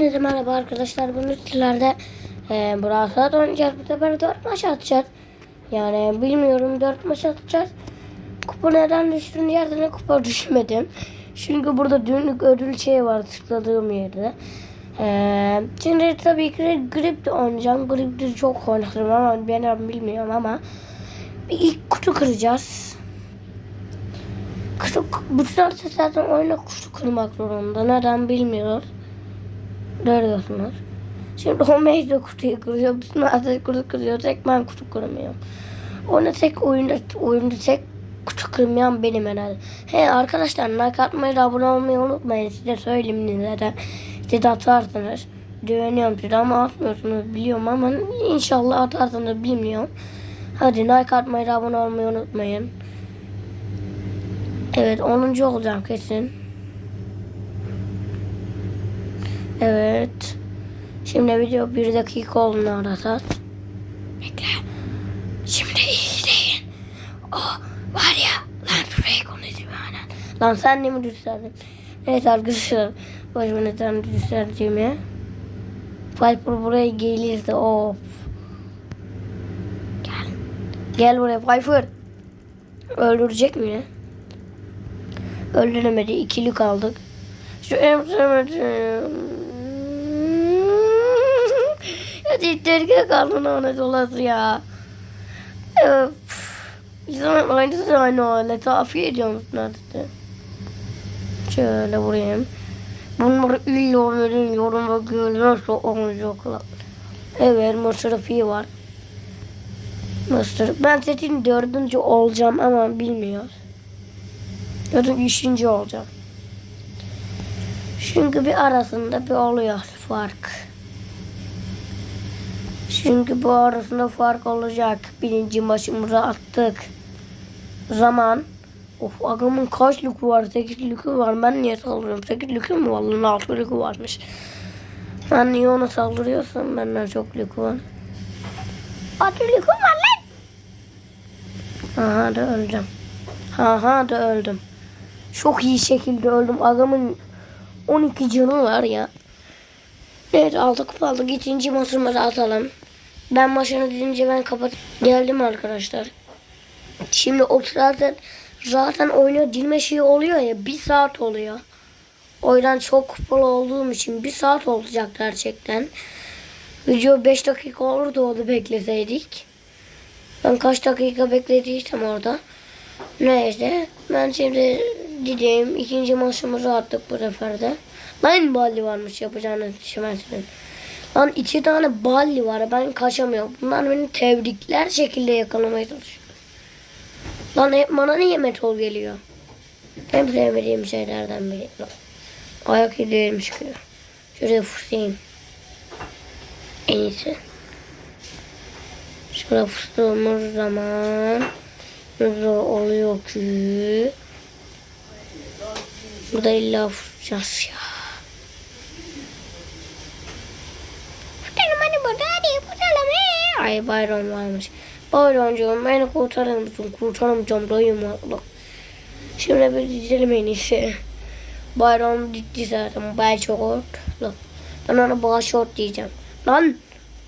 Hepinize merhaba arkadaşlar. Bugün sizlerde e, Brawl Stars oynayacağız. Bu sefer 4 maç atacağız. Yani bilmiyorum 4 maç atacağız. Kupa neden düştüğünü yerden kupa düşmedim. Çünkü burada dünlük ödül şey var tıkladığım yerde. E, şimdi tabii ki grip de oynayacağım. Grip de çok oynarım ama ben bilmiyorum ama bir ilk kutu kıracağız. Kutu, artık zaten oyuna kutu kırmak zorunda. Neden bilmiyoruz. Görüyorsunuz. Şimdi o meyve kutuyu kırıyor. Bütün artık kutu kırıyor. Tek ben kutu kırmıyorum. Ona tek oyunda, oyunda tek kutu kırmayan benim herhalde. He arkadaşlar like atmayı da abone olmayı unutmayın. Size söyleyeyim de. Siz de atarsınız. Güveniyorum size ama atmıyorsunuz biliyorum ama inşallah atarsınız bilmiyorum. Hadi like atmayı da abone olmayı unutmayın. Evet 10. olacağım kesin. Evet. Şimdi video bir dakika olduğunu arasat. Bekle. Şimdi izleyin. O var ya. Lan şuraya konuşayım aynen. Lan sen de mi gösterdin? Evet arkadaşlar. Başıma neden gösterdiğimi. Piper buraya gelirse of. Gel. Gel buraya Piper. Öldürecek mi ya? Öldüremedi. İkili kaldık. Şu en dikdörtgen kaldın ona dolası ya. Bizim aynısı aynı öyle. Tafiye ediyor musun artık? Şöyle vurayım. Bunları illa verin yorum bakıyor. Nasıl olacaklar? Evet masrafı var. Masraf. Ben setin dördüncü olacağım ama bilmiyor. Ya üçüncü olacağım. Çünkü bir arasında bir oluyor fark. Çünkü bu arasında fark olacak. Birinci maçımızı attık. Zaman. Of adamın kaç lükü var? 8 lükü var. Ben niye saldırıyorum? 8 lükü mü var? Lan 6 lükü varmış. Sen niye ona saldırıyorsun? Benden çok lükü var. 6 lükü var lan. Aha da öldüm. Aha da öldüm. Çok iyi şekilde öldüm. Adamın 12 canı var ya. Evet aldık kupa aldık. İkinci maçımızı atalım. Ben maçını dinleyince ben kapat. Geldim arkadaşlar. Şimdi o zaten zaten oyuna dilme şeyi oluyor ya. Bir saat oluyor. O yüzden çok kupalı olduğum için bir saat olacak gerçekten. Video 5 dakika olurdu onu bekleseydik. Ben kaç dakika beklediysem orada. Neyse ben şimdi gideyim. ikinci maçımızı attık bu sefer de. Lan balli varmış yapacağını düşünmezsin. Lan iki tane balli var ben kaçamıyorum. Bunlar beni tebrikler şekilde yakalamaya çalışıyor. Lan hep bana niye metal geliyor? En sevmediğim şeylerden biri. Lan. Ayak ediyorum çıkıyor. Şuraya fısayım. En iyisi. Şuraya fıstığımız zaman ne oluyor ki? Burada illa fırçacağız ya. Fırtalım hadi burada hadi fırtalım. ee. Ay bayram varmış. Bayramcığım beni kurtarır mısın? Kurtaramayacağım dayım Allah. Şimdi bir dizelim en iyisi. Bayram gitti zaten. Bay çok ortalık. Ben ona bağışort diyeceğim. Lan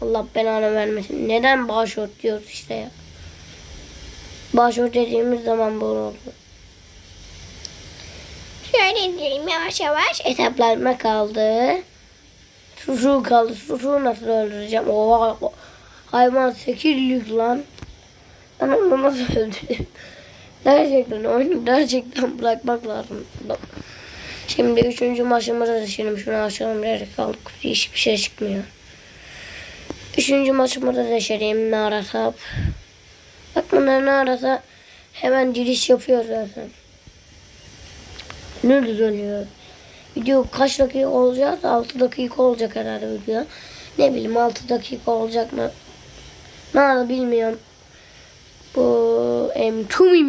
Allah belanı vermesin. Neden bağışort diyoruz işte ya. Başvuru dediğimiz zaman böyle oldu. Şöyle indireyim yavaş yavaş. Etaplanma kaldı. Susu kaldı. Susu nasıl öldüreceğim? Oha. Hayvan sekirlik lan. Ben onu nasıl öldüreyim? Gerçekten oyunu gerçekten bırakmak lazım. Şimdi üçüncü maçımıza düşelim. Şunu açalım. Nerede kaldık? Hiçbir şey çıkmıyor. Üçüncü maçımıza düşelim. Nara sap. Bak bunlar ne arasa hemen giriş yapıyor zaten. Ne düzeliyor? Video kaç dakika olacak? 6 dakika olacak herhalde video. Ne bileyim 6 dakika olacak mı? Nerede bilmiyorum. Bu M2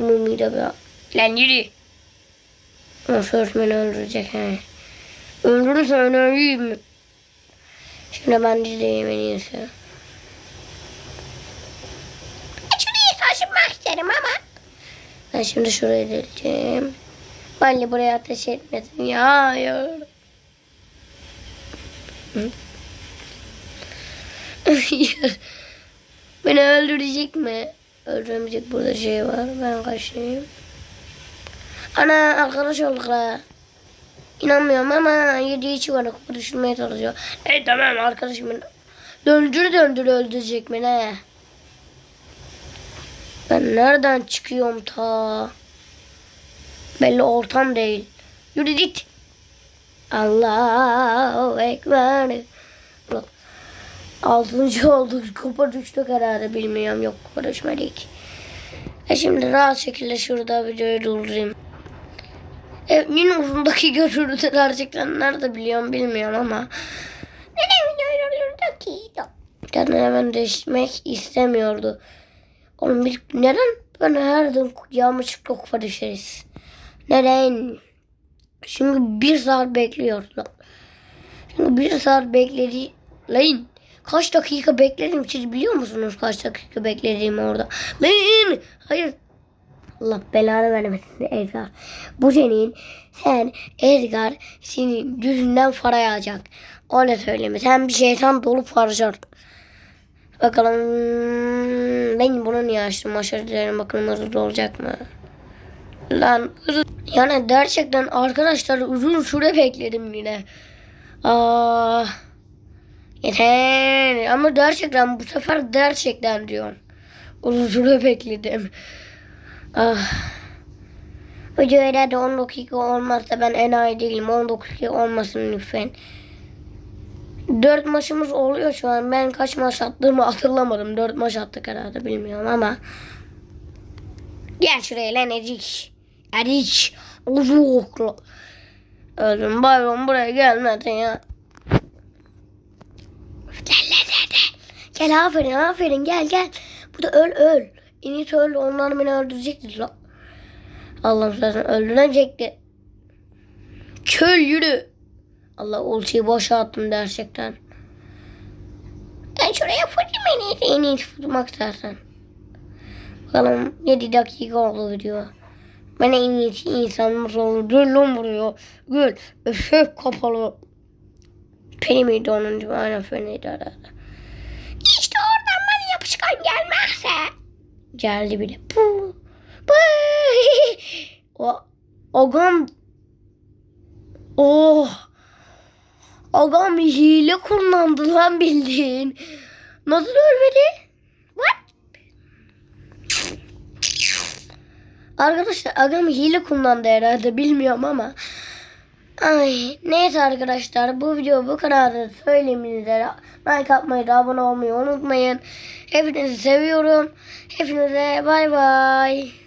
M2 de bir... Lan yürü. Nasıl öğretmeni öldürecek he. Öldürürse önemliyim mi? Şimdi ben dizeyim en iyisi. Şurayı taşımak isterim ama. Ben şimdi şuraya deleceğim. Balli buraya ateş etmesin ya. ya. Beni öldürecek mi? Öldüremeyecek burada şey var. Ben kaçayım. Ana arkadaş olduk la. İnanmıyorum ama yediği. Kupa düşürmeye çalışıyor. E tamam arkadaşım. Döndür döndür öldürecek beni. he. Ben nereden çıkıyorum ta? Belli ortam değil. Yürü git. Allahu Ekber. Altıncı olduk. Kupa düştük herhalde. Bilmiyorum. Yok kupa düşmedik. E şimdi rahat şekilde şurada videoyu durdurayım. Evin uzundaki görüntü gerçekten nerede biliyorum bilmiyorum ama. Neden hemen değişmek istemiyordu. Oğlum biz neden böyle her gün yağmur çıkıp kupa düşeriz? Neden? Çünkü bir saat bekliyorlar. Çünkü bir saat bekledi. Lan kaç dakika bekledim siz biliyor musunuz kaç dakika beklediğimi orada? Lan hayır. Allah belanı vermesin Edgar. Bu senin sen Edgar senin yüzünden para yağacak. Öyle söyleme. Sen bir şeytan dolup harcar. Bakalım ben bunu niye açtım? Aşağı dilerim bakalım hızlı olacak mı? Lan yani gerçekten arkadaşlar uzun süre bekledim yine. Aa, yeter. Ama gerçekten bu sefer gerçekten diyorum. Uzun süre bekledim. Ah. Video herhalde 10 dakika olmazsa ben enayi değilim. 10 dakika olmasın lütfen. 4 maçımız oluyor şu an. Ben kaç maç attığımı hatırlamadım. 4 maç attık herhalde bilmiyorum ama. Gel şuraya lan Erik. Erik. Uzuk. Öldüm bayram buraya gelmedin ya. Gel lan gel. Aferin aferin gel gel. Burada öl öl. En iyisi öl onlar beni öldürecekti lan. Allah'ım sen öldürecekti. Köl yürü. Allah ultiyi boşa attım gerçekten. Ben şuraya fırlayayım en iyisi. En iyisi fırlamak istersen. Bakalım 7 dakika oldu video. Ben en iyisi insan nasıl olur? Gül lan vuruyor. Gül. Öşek kapalı. Peri miydi onun? Aynen feniydi herhalde. Yapışkan gelmezse. Geldi bile. Bu. Bu. o. Agam. Oh. Agam hile kullandı lan bildiğin. Nasıl ölmedi? What? Arkadaşlar agam hile kullandı herhalde bilmiyorum ama. Ay neyse arkadaşlar bu video bu kadardı. Söyleminize like atmayı da abone olmayı unutmayın. Hepinizi seviyorum. Hepinize bay bay.